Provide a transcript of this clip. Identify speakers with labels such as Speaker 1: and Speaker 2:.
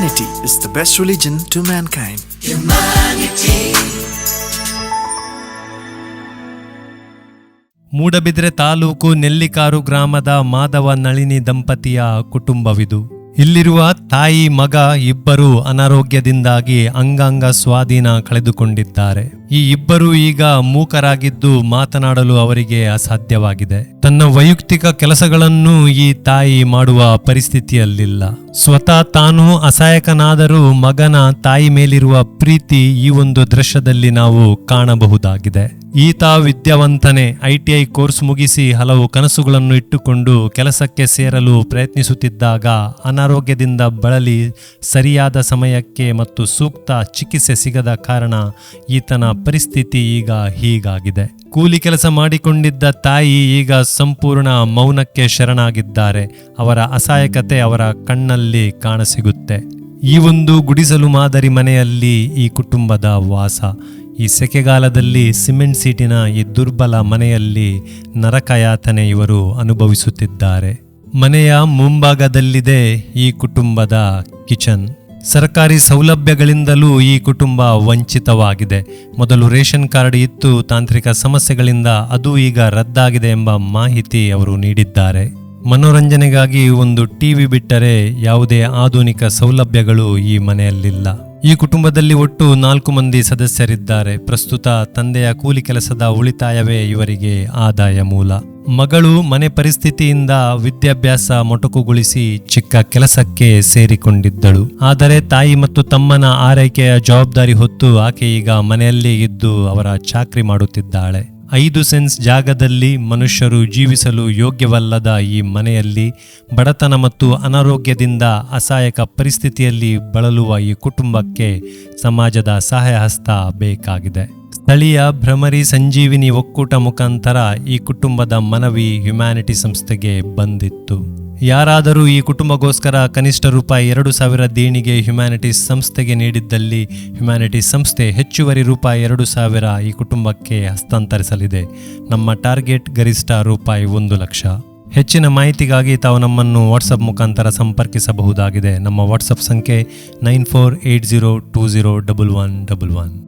Speaker 1: Humanity is the best religion to mankind. Humanity.
Speaker 2: Moodbidri taluk Nellikaru ಗ್ರಾಮದ ಮಾಧವ ನಳಿನಿ ದಂಪತಿಯ ಕುಟುಂಬವಿದು ಇಲ್ಲಿರುವ ತಾಯಿ, ಮಗ ಇಬ್ಬರು ಅನಾರೋಗ್ಯದಿಂದಾಗಿ ಅಂಗಾಂಗ ಸ್ವಾಧೀನ ಕಳೆದುಕೊಂಡಿದ್ದಾರೆ. ಈ ಇಬ್ಬರು ಈಗ ಮೂಕರಾಗಿದ್ದು ಮಾತನಾಡಲು ಅವರಿಗೆ ಅಸಾಧ್ಯವಾಗಿದೆ. ತನ್ನ ವೈಯಕ್ತಿಕ ಕೆಲಸಗಳನ್ನು ಈ ತಾಯಿ ಮಾಡುವ ಪರಿಸ್ಥಿತಿಯಲ್ಲಿಲ್ಲ. ಸ್ವತಃ ತಾನು ಅಸಹಾಯಕನಾದರೂ ಮಗನ ತಾಯಿ ಮೇಲಿರುವ ಪ್ರೀತಿ ಈ ಒಂದು ದೃಶ್ಯದಲ್ಲಿ ನಾವು ಕಾಣಬಹುದಾಗಿದೆ. ಈತ ವಿದ್ಯಾವಂತನೇ ಐಟಿಐ ಕೋರ್ಸ್ ಮುಗಿಸಿ ಹಲವು ಕನಸುಗಳನ್ನು ಇಟ್ಟುಕೊಂಡು ಕೆಲಸಕ್ಕೆ ಸೇರಲು ಪ್ರಯತ್ನಿಸುತ್ತಿದ್ದಾಗ ಅನಾರೋಗ್ಯದಿಂದ ಬಳಲಿ ಸರಿಯಾದ ಸಮಯಕ್ಕೆ ಮತ್ತು ಸೂಕ್ತ ಚಿಕಿತ್ಸೆ ಸಿಗದ ಕಾರಣ ಈತನ ಪರಿಸ್ಥಿತಿ ಈಗ ಹೀಗಾಗಿದೆ. ಕೂಲಿ ಕೆಲಸ ಮಾಡಿಕೊಂಡಿದ್ದ ತಾಯಿ ಈಗ ಸಂಪೂರ್ಣ ಮೌನಕ್ಕೆ ಶರಣಾಗಿದ್ದಾರೆ. ಅವರ ಅಸಹಾಯಕತೆ ಅವರ ಕಣ್ಣಲ್ಲಿ ಕಾಣಸಿಗುತ್ತೆ. ಈ ಒಂದು ಗುಡಿಸಲು ಮಾದರಿ ಮನೆಯಲ್ಲಿ ಈ ಕುಟುಂಬದ ವಾಸ. ಈ ಸೆಕೆಗಾಲದಲ್ಲಿ ಸಿಮೆಂಟ್ ಸೀಟಿನ ಈ ದುರ್ಬಲ ಮನೆಯಲ್ಲಿ ನರಕಯಾತನೆ ಇವರು ಅನುಭವಿಸುತ್ತಿದ್ದಾರೆ. ಮನೆಯ ಮುಂಭಾಗದಲ್ಲಿದೆ ಈ ಕುಟುಂಬದ ಕಿಚನ್. ಸರ್ಕಾರಿ ಸೌಲಭ್ಯಗಳಿಂದಲೂ ಈ ಕುಟುಂಬ ವಂಚಿತವಾಗಿದೆ. ಮೊದಲು ರೇಷನ್ ಕಾರ್ಡ್ ಇತ್ತು, ತಾಂತ್ರಿಕ ಸಮಸ್ಯೆಗಳಿಂದ ಅದು ಈಗ ರದ್ದಾಗಿದೆ ಎಂಬ ಮಾಹಿತಿ ಅವರು ನೀಡಿದ್ದಾರೆ. ಮನೋರಂಜನೆಗಾಗಿ ಒಂದು ಟಿವಿ ಬಿಟ್ಟರೆ ಯಾವುದೇ ಆಧುನಿಕ ಸೌಲಭ್ಯಗಳು ಈ ಮನೆಯಲ್ಲಿಲ್ಲ. ಈ ಕುಟುಂಬದಲ್ಲಿ ಒಟ್ಟು ನಾಲ್ಕು ಮಂದಿ ಸದಸ್ಯರಿದ್ದಾರೆ. ಪ್ರಸ್ತುತ ತಂದೆಯ ಕೂಲಿ ಕೆಲಸದ ಉಳಿತಾಯವೇ ಇವರಿಗೆ ಆದಾಯ ಮೂಲ. ಮಗಳು ಮನೆ ಪರಿಸ್ಥಿತಿಯಿಂದ ವಿದ್ಯಾಭ್ಯಾಸ ಮೊಟಕುಗೊಳಿಸಿ ಚಿಕ್ಕ ಕೆಲಸಕ್ಕೆ ಸೇರಿಕೊಂಡಿದ್ದಳು. ಆದರೆ ತಾಯಿ ಮತ್ತು ತಮ್ಮನ ಆರೈಕೆಯ ಜವಾಬ್ದಾರಿ ಹೊತ್ತು ಆಕೆ ಈಗ ಮನೆಯಲ್ಲೇ ಇದ್ದು ಅವರ ಚಾಕ್ರಿ ಮಾಡುತ್ತಿದ್ದಾಳೆ. ಐದು ಸೆನ್ಸ್ ಜಾಗದಲ್ಲಿ ಮನುಷ್ಯರು ಜೀವಿಸಲು ಯೋಗ್ಯವಲ್ಲದ ಈ ಮನೆಯಲ್ಲಿ ಬಡತನ ಮತ್ತು ಅನಾರೋಗ್ಯದಿಂದ ಅಸಹಾಯಕ ಪರಿಸ್ಥಿತಿಯಲ್ಲಿ ಬಳಲುವ ಈ ಕುಟುಂಬಕ್ಕೆ ಸಮಾಜದ ಸಹಾಯ ಹಸ್ತ ಬೇಕಾಗಿದೆ. ಸ್ಥಳೀಯ ಭ್ರಮರಿ ಸಂಜೀವಿನಿ ಒಕ್ಕೂಟ ಮುಖಾಂತರ ಈ ಕುಟುಂಬದ ಮನವಿ ಹ್ಯುಮ್ಯಾನಿಟಿ ಸಂಸ್ಥೆಗೆ ಬಂದಿತ್ತು. ಯಾರಾದರೂ ಈ ಕುಟುಂಬಗೋಸ್ಕರ ಕನಿಷ್ಠ ರೂಪಾಯಿ ಎರಡು ಸಾವಿರ ದೇಣಿಗೆ ಹ್ಯುಮ್ಯಾನಿಟೀಸ್ ಸಂಸ್ಥೆಗೆ ನೀಡಿದ್ದಲ್ಲಿ ಹ್ಯುಮ್ಯಾನಿಟೀಸ್ ಸಂಸ್ಥೆ ಹೆಚ್ಚುವರಿ ರೂಪಾಯಿ ಎರಡು ಸಾವಿರ ಈ ಕುಟುಂಬಕ್ಕೆ ಹಸ್ತಾಂತರಿಸಲಿದೆ. ನಮ್ಮ ಟಾರ್ಗೆಟ್ ಗರಿಷ್ಠ ರೂಪಾಯಿ ಒಂದು ಲಕ್ಷ. ಹೆಚ್ಚಿನ ಮಾಹಿತಿಗಾಗಿ ತಾವು ನಮ್ಮನ್ನು ವಾಟ್ಸಪ್ ಮುಖಾಂತರ ಸಂಪರ್ಕಿಸಬಹುದಾಗಿದೆ. ನಮ್ಮ ವಾಟ್ಸಪ್ ಸಂಖ್ಯೆ nine four eight zero two zero double one double one.